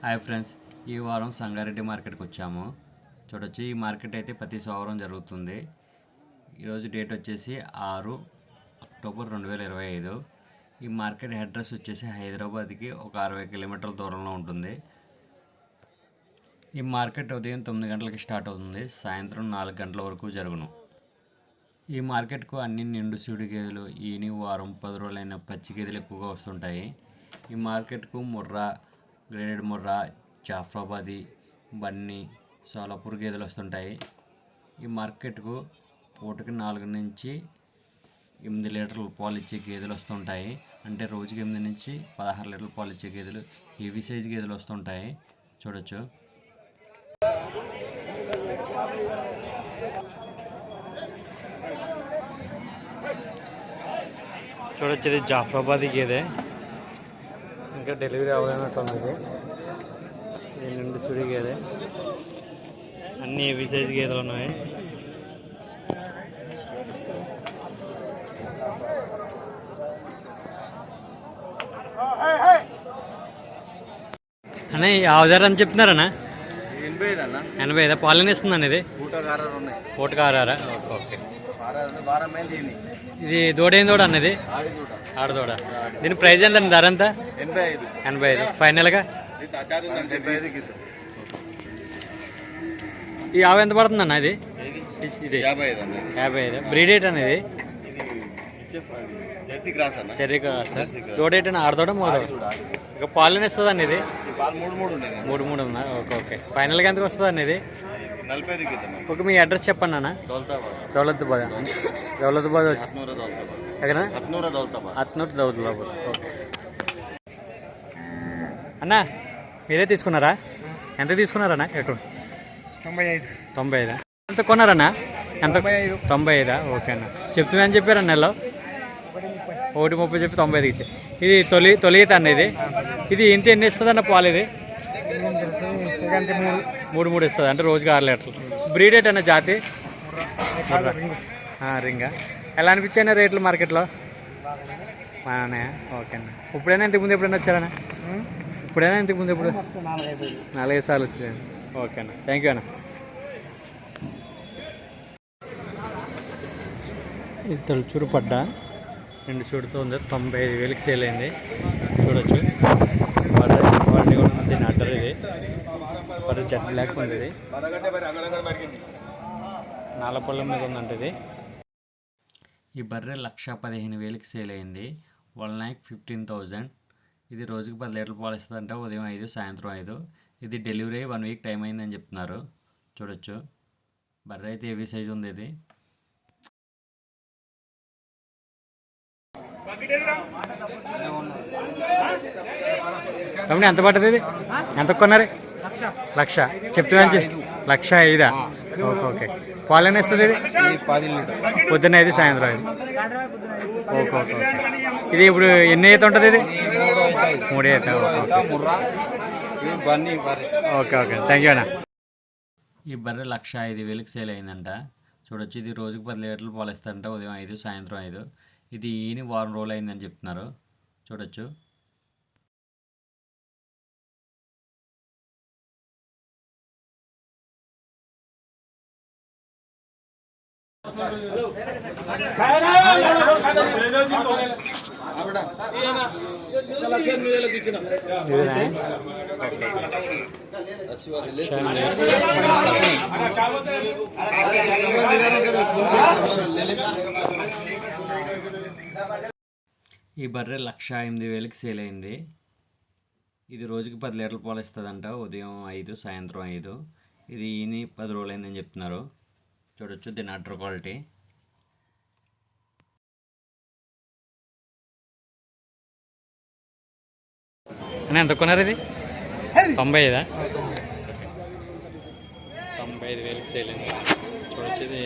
Hi friends ఈ వారం సంగారెడ్డి మార్కెట్కి వచ్చాము. చూడొచ్చు ఈ మార్కెట్ అయితే ప్రతి సోమవారం జరుగుతుంది. ఈరోజు డేట్ వచ్చేసి ఆరు అక్టోబర్ రెండు వేల ఇరవై ఐదు. ఈ మార్కెట్ అడ్రస్ వచ్చేసి హైదరాబాద్కి ఒక అరవై కిలోమీటర్ల దూరంలో ఉంటుంది. ఈ మార్కెట్ ఉదయం తొమ్మిది గంటలకి స్టార్ట్ అవుతుంది సాయంత్రం నాలుగు గంటల వరకు జరుగును. ఈ మార్కెట్కు అన్ని నిండు సూడి గేదెలు ఈని వారం పది రోజులైన పచ్చి గేదెలు ఎక్కువగా వస్తుంటాయి. ఈ మార్కెట్కు ముర్రా గ్రేడెడ్ ముర్రా జాఫ్రాబాది బన్నీ సోలాపూర్ గేదెలు వస్తుంటాయి. ఈ మార్కెట్కు పూటకి నాలుగు నుంచి ఎనిమిది లీటర్లు పాలు ఇచ్చే గేదెలు వస్తుంటాయి. అంటే రోజుకి ఎనిమిది నుంచి పదహారు లీటర్లు పాలు ఇచ్చే గేదెలు హెవీ సైజ్ గేదెలు వస్తుంటాయి. చూడొచ్చు. చూడొచ్చు ఇది జాఫ్రాబాద్ గేదే. ఇంకా డెలివరీ అవ్వలేనట్టు ఉన్నది ఇది. నిండు సుడి గేదె. అన్ని హెవీ సైజ్ గేదెలు ఉన్నాయి. అన్న ఆవుదారు అని చెప్తున్నారన్నా? ఎనభై ఐదు అన్న ఎనభై ఐదా పాలన ఇస్తుందండి ఇది పూటకారారా ఓకే. ఇది దూడేం దూడ అన్నది ఆడదూడ? దీని ప్రైజ్ ఎంత ధర ఎంత? ఎనభై ఐదు. ఎనభై ఐదు. ఫైనల్గా ఈ ఆవు ఎంత పడుతుంది అన్న ఇది? ఇది- యాభై ఐదు అన్న. ఐదు. బ్రీడేట్ అనేది ఇది? జెర్సీ క్రాస్ అన్న. అని ఆడదోడ మూడో ఇక పాలన ఇస్తుంది అండి ఇది? పాలు మూడు మూడు ఉందా ఓకే ఓకే. ఫైనల్గా ఎంతకు వస్తుంది అండి ఇది? ఓకే మీ అడ్రస్ చెప్పండి అన్న. దౌలతాబాద్. దౌలతాబాద్. దౌలతాబాద్. వచ్చి. ఎక్కడ? అత్నూరు ఓకే. అన్న మీరే తీసుకున్నారా? ఎంత తీసుకున్నారన్నా? ఎటు? తొంభై ఐదు తొంభై ఐదా ఎంత కొన్నారన్నా? ఎంత? తొంభై ఐదా ఓకే అన్న. చెప్తున్నా అని చెప్పారన్న నెలలో? ఒకటి ముప్పై చెప్పి తొంభై ఐదుకి ఇచ్చే. ఇది తొలి తొలి అన్న ఇది. ఇది ఇంత ఎన్ని ఇస్తుంది అన్న పాలు ఇది? మూడు మూడు ఇస్తుంది. అంటే రోజుకి ఆరు లీటర్లు. బ్రీడేట్ అన్న జాతి? రింగా. ఎలా అనిపించాయి రేట్లు మార్కెట్లో? బాగానే. ఓకే అన్న. ఇప్పుడైనా ఇంతకు ముందు ఎప్పుడైనా వచ్చారన్నా ఇప్పుడైనా ఇంతకు ముందు ఎప్పుడు? నాలుగైదు. సార్లు వచ్చింది ఓకే అన్న. థ్యాంక్ యూ అన్న. ఇది తొలిచూరు పడ్డ. రెండు చూడుతూ ఉంది. తొంభై ఐదు వేలకి సేల్ అయింది. చూడొచ్చు. వాడిని కూడా ఉంది. దీని అడ్డర్ ఇది. బర్రె జట్ బ్లాక్ ఉంది ఇది. నాలపొల్లం మీద ఉందంట ఇది. ఈ బర్రె లక్ష పదిహేను వేలకి సేల్ అయింది. వన్ ల్యాక్ ఫిఫ్టీన్ థౌజండ్ ఇది రోజుకి పది లీటర్లు పాలు ఇస్తుందంట ఉదయం ఐదు సాయంత్రం ఐదు. ఇది డెలివరీ వన్ వీక్ టైం అయిందని చెప్తున్నారు. చూడొచ్చు. బర్రె అయితే హెవీ సైజ్ ఉంది ఇది. తమ్ముడు ఎంత పడుతుంది ఇది? ఎంత కొన్నారు? లక్ష. చెప్తున్నా లక్ష ఐదా? Okay okay. పాలు ఎన్ని ఇస్తుంది ఇది? పది పొద్దున్న ఇది సాయంత్రం ఐదు ఓకే ఓకే ఓకే. ఇది ఇప్పుడు ఎన్ని అయితే ఉంటుంది ఇది? మూడు అయితే ఓకే ఓకే. థ్యాంక్ యూ అన్న. ఈ బర్రె లక్ష ఐదు వేలకు సేల్ అయిందంట. చూడొచ్చు ఇది రోజుకి పది లీటర్లు పాలు ఇస్తారంట ఉదయం ఐదు సాయంత్రం ఐదు. ఇది ఈని వారం రోజులు అయిందని చెప్తున్నారు. చూడొచ్చు. ఈ బర్రె లక్ష ఎనిమిది వేలకి సేల్ అయింది. ఇది రోజుకి పది లీటర్ల పాలు ఇస్తుందంట ఉదయం ఐదు సాయంత్రం ఐదు. ఇది ఈని పది రోజులైందని చెప్తున్నారు. చూడొచ్చు దీని అడ్డర్ క్వాలిటీ అని ఎంత కొన్నారు ఇది? తొంభై ఐదా తొంభై ఐదు వేలకి సేల్ అయింది. చూడొచ్చు ఇది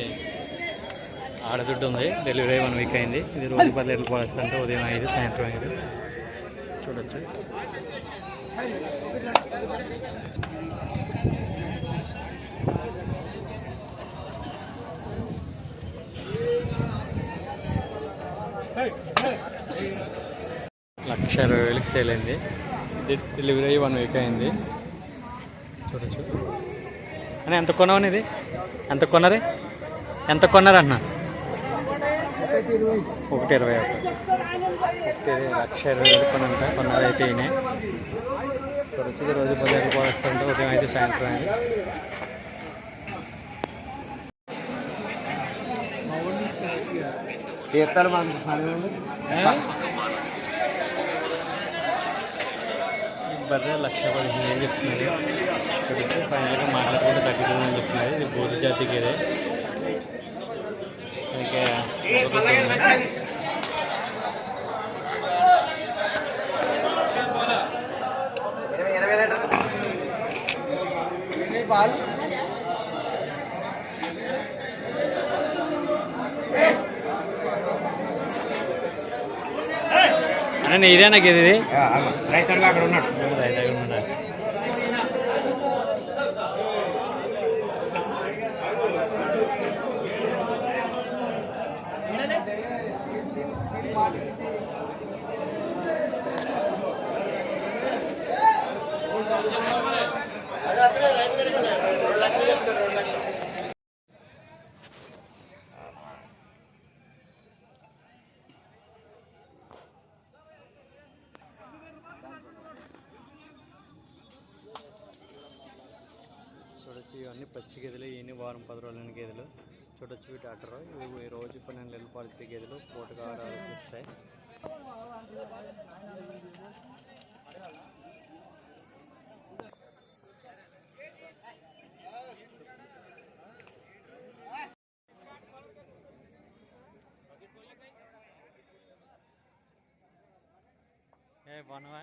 ఆడదుడ్డు ఉంది. డెలివరీ వన్ వీక్ అయింది. ఇది రోజు పది లీటర్లు పోస్తుంటే ఉదయం ఐదు సాయంత్రం ఐదు. చూడొచ్చు. లక్ష ఇరవై వేలకు సేల్ అయింది. ఇది డెలివరీ అయ్యి వన్ వీక్ అయింది. చూడొచ్చు అని ఎంత కొన్నావు ఇది ఎంత కొన్నది? ఎంత కొన్నారన్న? ఒకటి ఇరవై ఒకటి. ఒకటి లక్ష ఇరవై వేలు కొనంత కొన్నది అయితే ఈయన. చూడొచ్చు ఇది రోజు పదిహేను పోతుంటే ఉదయం అయితే సాయంత్రం అయింది. తీర్థాలు మన ఈ బర్రె లక్ష పదిహేను వేలు చెప్తున్నారు ఇప్పటికి ఫైనల్గా మాట్లాడుకుంటే తగ్గుతుందని చెప్తున్నారు ఇది బోధి జాతి గేదె ఇంకా పాలు అన్న ఇదేనా గేదె ఇది? రైతుడుగా అక్కడ ఉన్నాడు. రైతు దగ్గర ఉన్నాడు. చూడొచ్చు ఇవన్నీ పచ్చి గేదెలు ఇవన్నీ వారం పది రోజులైన గేదెలు. చూడొచ్చు వీటి అటరు ఇవి రోజు పన్నెండు నెలలు పాలిచ్చే గేదెలు. పూటగా ఆలోచిస్తాయి ఏ బాగున్నావా?